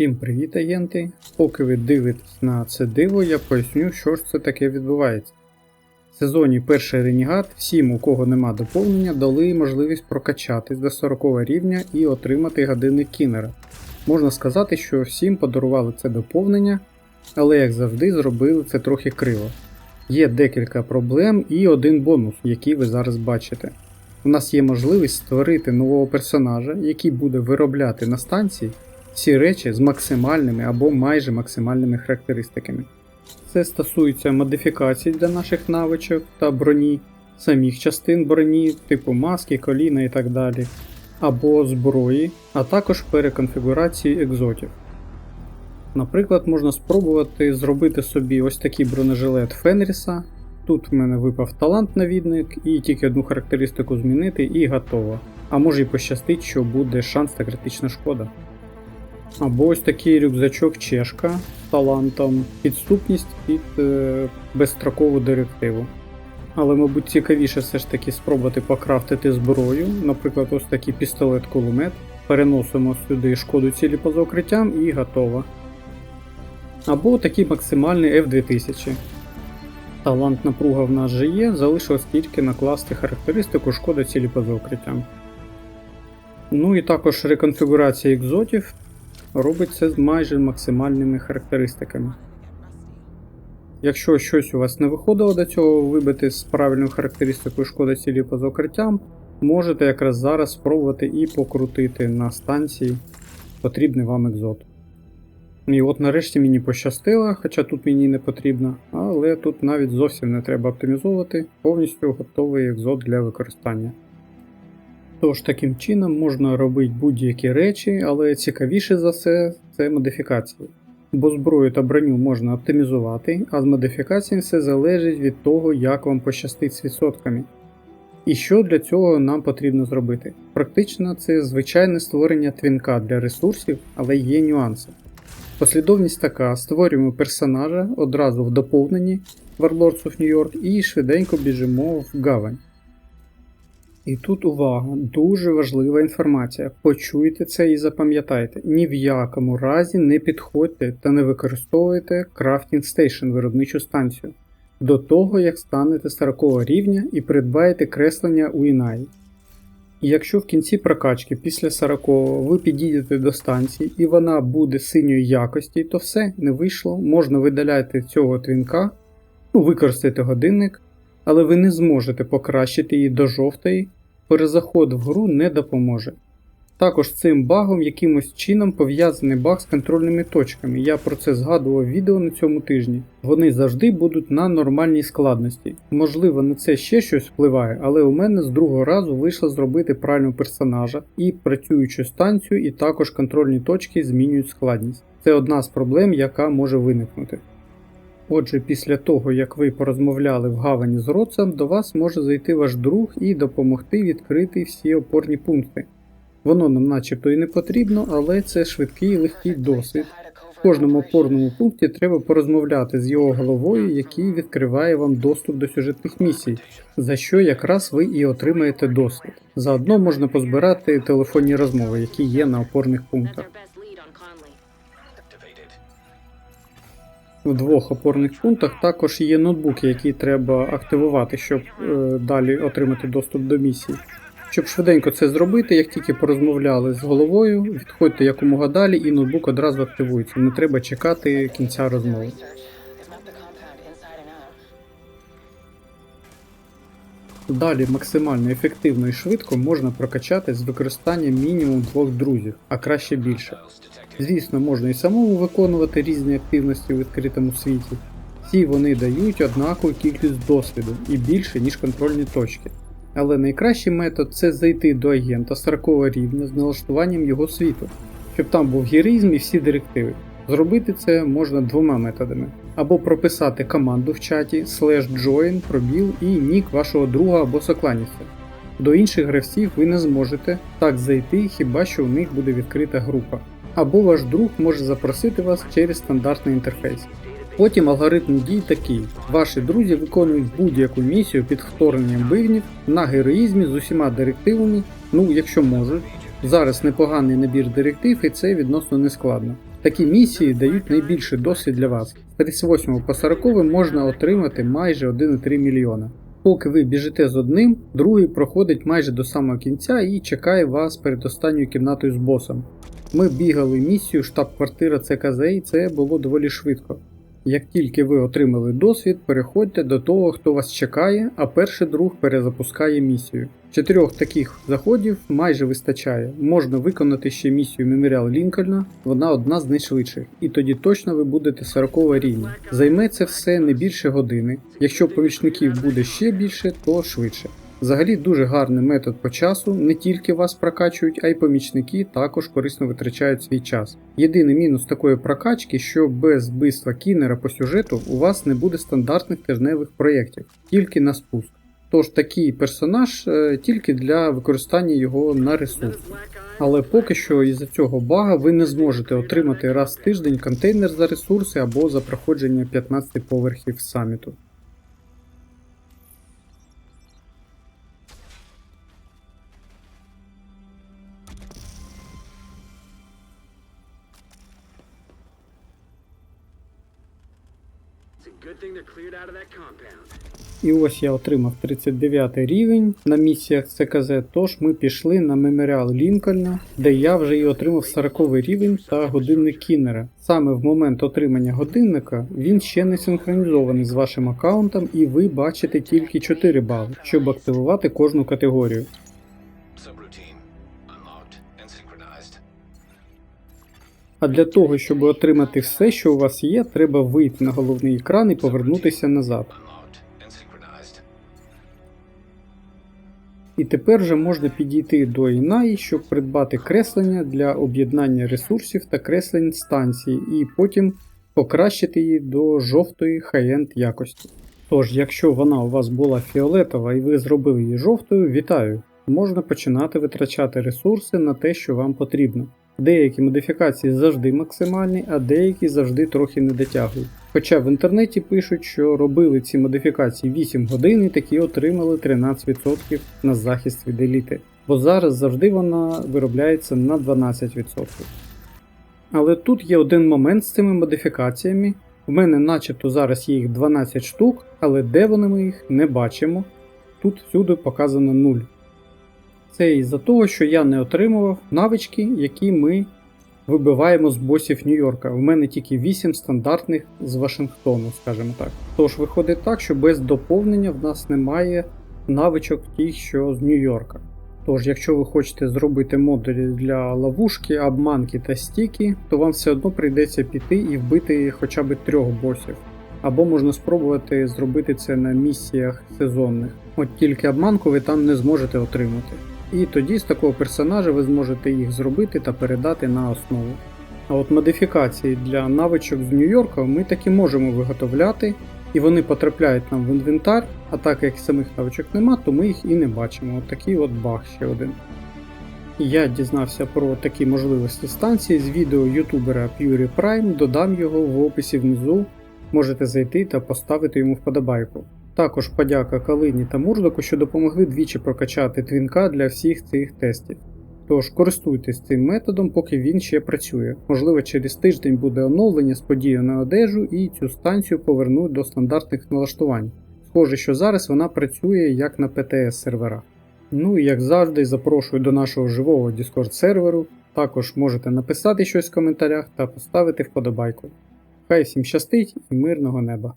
Всім привіт, агенти! Поки ви дивитесь на це диво, я поясню, що ж це таке відбувається. В сезоні перший Ренігат всім, у кого нема доповнення, дали можливість прокачатись до 40 рівня і отримати годинник кінера. Можна сказати, що всім подарували це доповнення, але як завжди зробили це трохи криво. Є декілька проблем і один бонус, який ви зараз бачите. У нас є можливість створити нового персонажа, який буде виробляти на станції всі речі з максимальними або майже максимальними характеристиками. Це стосується модифікацій для наших навичок та броні, самих частин броні, типу маски, коліна і так далі, або зброї, а також переконфігурації екзотів. Наприклад, можна спробувати зробити собі ось такий бронежилет Фенріса. Тут в мене випав талант навідник, і тільки одну характеристику змінити, і готово. А може й пощастить, що буде шанс та критична шкода. Або ось такий рюкзачок Чешка з талантом підступність під е, безстрокову директиву. Але, мабуть, цікавіше все ж таки спробувати покрафтити зброю, наприклад, ось такий пістолет-кулемет. Переносимо сюди шкоду цілі поза укриттям і готово. Або такий максимальний F2000. Талант напруга в нас же є, залишилось тільки накласти характеристику шкода цілі поза укриттям. Ну і також реконфігурація екзотів робить це з майже максимальними характеристиками. Якщо щось у вас не виходило до цього вибити з правильною характеристикою шкода цілі поза укриттям, можете якраз зараз спробувати і покрутити на станції потрібний вам екзот. І от нарешті мені пощастило, хоча тут мені не потрібно, але тут навіть зовсім не треба оптимізовувати, повністю готовий екзот для використання. Тож таким чином можна робити будь-які речі, але цікавіше за все це модифікації. Бо зброю та броню можна оптимізувати, а з модифікаціями все залежить від того, як вам пощастить з відсотками. І що для цього нам потрібно зробити? Практично це звичайне створення твінка для ресурсів, але є нюанси. Послідовність така: створюємо персонажа одразу в доповненні Warlords of New York і швиденько біжимо в гавань. І тут увага, дуже важлива інформація. Почуйте це і запам'ятайте. Ні в якому разі не підходьте та не використовуйте Crafting Station виробничу станцію до того, як станете 40 рівня і придбаєте креслення у Інай. І якщо в кінці прокачки після 40 ви підійдете до станції і вона буде синьої якості, то все не вийшло, можна видаляти цього твінка, ну, використати годинник, але ви не зможете покращити її до жовтої, перезаход в гру не допоможе. Також цим багом якимось чином пов'язаний баг з контрольними точками. Я про це згадував відео на цьому тижні. Вони завжди будуть на нормальній складності. Можливо, на це ще щось впливає, але у мене з другого разу вийшло зробити правильного персонажа і працюючу станцію, і також контрольні точки змінюють складність. Це одна з проблем, яка може виникнути. Отже, після того, як ви порозмовляли в гавані з Роцем, до вас може зайти ваш друг і допомогти відкрити всі опорні пункти. Воно нам начебто і не потрібно, але це швидкий і легкий досвід. В кожному опорному пункті треба порозмовляти з його головою, який відкриває вам доступ до сюжетних місій, за що якраз ви і отримаєте досвід. Заодно можна позбирати телефонні розмови, які є на опорних пунктах. В двох опорних пунктах також є ноутбуки, які треба активувати, щоб е, далі отримати доступ до місій. Щоб швиденько це зробити, як тільки порозмовляли з головою, відходьте якомога далі і ноутбук одразу активується. Не треба чекати кінця розмови. Далі максимально ефективно і швидко можна прокачати з використанням мінімум двох друзів, а краще більше. Звісно, можна і самому виконувати різні активності у відкритому світі. Всі вони дають однакову кількість досвіду і більше, ніж контрольні точки. Але найкращий метод це зайти до агента 40 рівня з налаштуванням його світу, щоб там був героїзм і всі директиви. Зробити це можна двома методами. Або прописати команду в чаті slash join, пробіл і нік вашого друга або сокланівця. До інших гравців ви не зможете так зайти, хіба що у них буде відкрита група. Або ваш друг може запросити вас через стандартний інтерфейс. Потім алгоритм дій такий: ваші друзі виконують будь-яку місію під вторгненням бивнів на героїзмі з усіма директивами, ну якщо можуть. Зараз непоганий набір директив і це відносно нескладно. Такі місії дають найбільший досвід для вас. З 38 по 40 можна отримати майже 1,3 мільйона. Поки ви біжите з одним, другий проходить майже до самого кінця і чекає вас перед останньою кімнатою з босом. Ми бігали місію штаб-квартира ЦКЗ і це було доволі швидко. Як тільки ви отримали досвід, переходьте до того, хто вас чекає, а перший друг перезапускає місію. Чотирьох таких заходів майже вистачає. Можна виконати ще місію Меморіал Лінкольна, вона одна з найшвидших, і тоді точно ви будете 40 рівня. Займе це все не більше години. Якщо помічників буде ще більше, то швидше. Взагалі дуже гарний метод по часу, не тільки вас прокачують, а й помічники також корисно витрачають свій час. Єдиний мінус такої прокачки, що без вбивства кінера по сюжету у вас не буде стандартних тижневих проєктів, тільки на спуск. Тож такий персонаж е, тільки для використання його на ресурс. Але поки що із-за цього бага ви не зможете отримати раз в тиждень контейнер за ресурси або за проходження 15 поверхів саміту. І ось я отримав 39 рівень на місіях ЦКЗ, тож ми пішли на меморіал Лінкольна, де я вже і отримав 40 рівень та годинник Кіннера. Саме в момент отримання годинника він ще не синхронізований з вашим аккаунтом, і ви бачите тільки 4 бали, щоб активувати кожну категорію. А для того, щоб отримати все, що у вас є, треба вийти на головний екран і повернутися назад. І тепер вже можна підійти до Інаї, щоб придбати креслення для об'єднання ресурсів та креслень станції, і потім покращити її до жовтої хай-енд якості. Тож, якщо вона у вас була фіолетова і ви зробили її жовтою, вітаю! Можна починати витрачати ресурси на те, що вам потрібно. Деякі модифікації завжди максимальні, а деякі завжди трохи не дотягують. Хоча в інтернеті пишуть, що робили ці модифікації 8 годин і такі отримали 13% на захист від еліти, бо зараз завжди вона виробляється на 12%. Але тут є один момент з цими модифікаціями. В мене начебто зараз є їх 12 штук, але де вони ми їх не бачимо. Тут всюди показано 0. Це із-за того, що я не отримував навички, які ми вибиваємо з босів Нью-Йорка. У мене тільки 8 стандартних з Вашингтону, скажімо так. Тож виходить так, що без доповнення в нас немає навичок тих, що з Нью-Йорка. Тож, якщо ви хочете зробити модулі для ловушки, обманки та стіки, то вам все одно прийдеться піти і вбити хоча б трьох босів. Або можна спробувати зробити це на місіях сезонних. От тільки обманку ви там не зможете отримати. І тоді з такого персонажа ви зможете їх зробити та передати на основу. А от модифікації для навичок з Нью-Йорка ми таки можемо виготовляти, і вони потрапляють нам в інвентар, а так як самих навичок нема, то ми їх і не бачимо. От такий от баг ще один. Я дізнався про такі можливості станції з відео ютубера PewDiePie, додам його в описі внизу. Можете зайти та поставити йому вподобайку. Також подяка Калині та Мурдоку, що допомогли двічі прокачати твінка для всіх цих тестів. Тож користуйтесь цим методом, поки він ще працює. Можливо, через тиждень буде оновлення з подією на одежу і цю станцію повернуть до стандартних налаштувань. Схоже, що зараз вона працює як на PTS серверах. Ну і як завжди, запрошую до нашого живого Discord серверу. Також можете написати щось в коментарях та поставити вподобайку. Хай всім щастить і мирного неба!